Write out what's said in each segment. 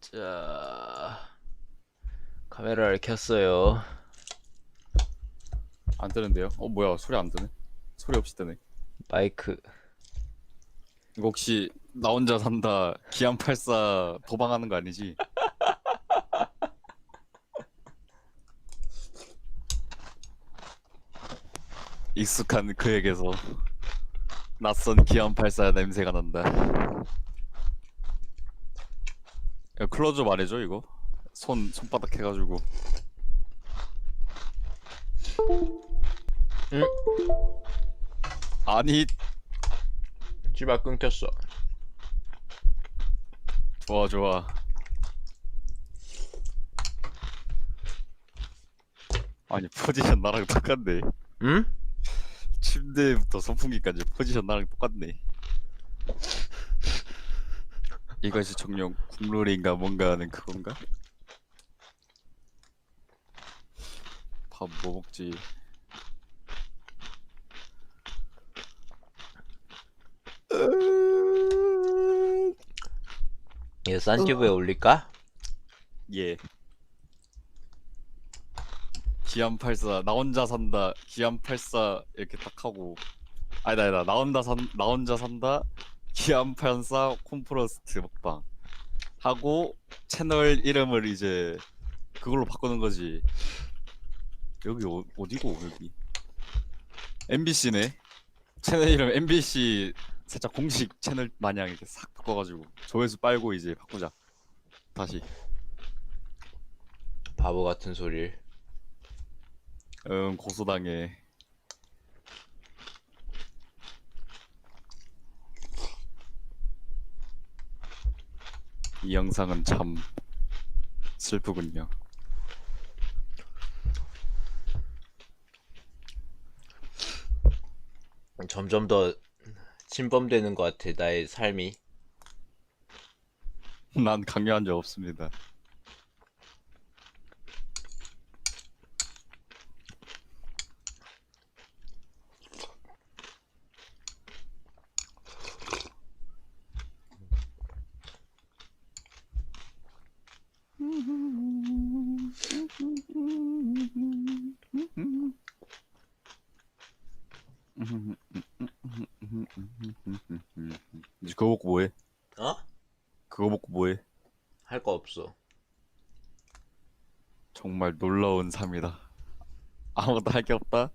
자 카메라를 켰어요. 안 뜨는데요? 어 뭐야 소리 안 뜨네 소리 없이 뜨네 마이크 이거 혹시 나 혼자 산다 기안 84 도망하는 거 아니지? 익숙한 그에게서 낯선 기안 84 냄새가 난다 야, 클로즈업 안 해줘 이거? 손 손바닥 해가지고 응? 아니 씨발 끊겼어. 좋아 좋아 아니 포지션 나랑 똑같네 응? 침대부터 선풍기까지 포지션 나랑 똑같네 이것이 정령 국룰인가 뭔가 하는 그건가? 밥 뭐 먹지? 이거 싼튜브에 올릴까? 예. 기안 84, 나 혼자 산다. 기안 84 이렇게 딱 하고 아니다 아니다. 나 혼자 산, 나 혼자 산다. 기안 84 콤프로스트 먹방 하고 채널 이름을 이제 그걸로 바꾸는 거지. 여기 어, 어디고 여기? MBC네. 채널 이름 MBC 살짝 공식 채널 마냥 이렇게 싹 바꿔가지고 조회수 빨고 이제 바꾸자. 다시. 바보 같은 소리를. 응 고소당해 이 영상은 참 슬프군요 점점 더 침범되는 것 같아 나의 삶이. 난 강요한 적 없습니다 이제 그거 먹고 뭐해? 어? 그거 먹고 뭐해? 할 거 없어. 정말 놀라운 삶이다. 아무것도 할 게 없다.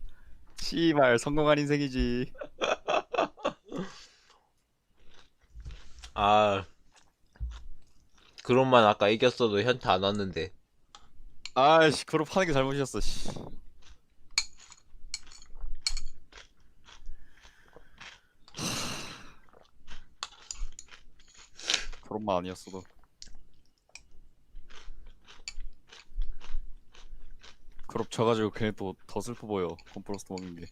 씨발 성공한 인생이지. 아 그런만 아까 이겼어도 현타 안 왔는데. 아씨 그룹 하는 게 잘못이었어. 씨. 그런만 아니었어도. 그룹 져가지고 괜히 또더 슬퍼 보여. 콤프로스트 먹는 게.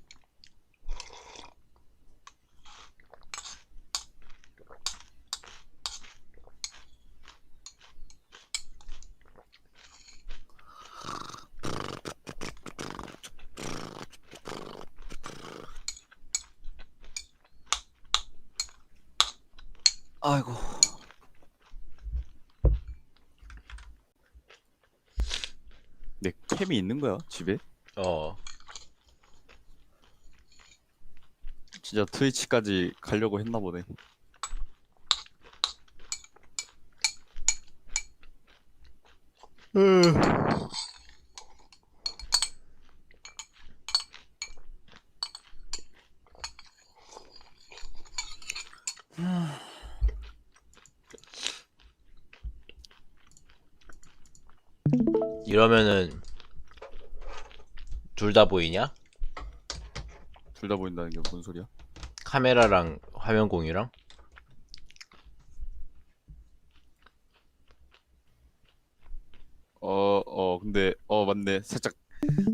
아이고. 내 캠이 있는 거야 집에? 어. 진짜 트위치까지 가려고 했나 보네. 이러면은 둘 다 보이냐? 둘 다 보인다는 게 뭔 소리야? 카메라랑 화면 공유랑? 어, 어, 근데, 어, 맞네. 살짝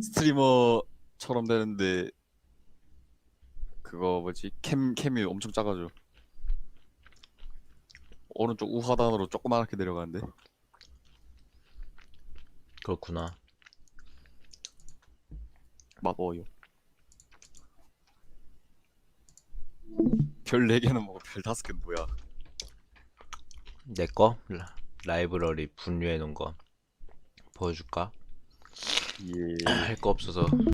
스트리머처럼 되는데, 그거 뭐지? 캠, 캠이 엄청 작아져. 오른쪽 우하단으로 조그맣게 내려가는데. 그렇구나. 맛어요. 별 4개는 먹어, 별 5개는 뭐야? 내 거? 라이브러리 분류해 놓은 거 보여줄까? 예. 할 거 없어서